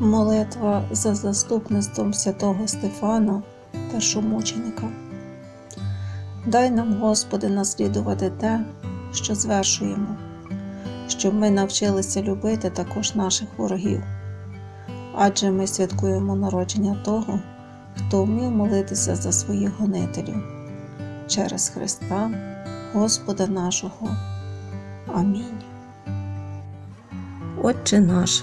Молитва за заступництвом святого Стефана, першомученика. Дай нам, Господи, наслідувати те, що звершуємо, щоб ми навчилися любити також наших ворогів. Адже ми святкуємо народження того, хто вмів молитися за своїх гонителів через Христа, Господа нашого. Амінь. Отче наш,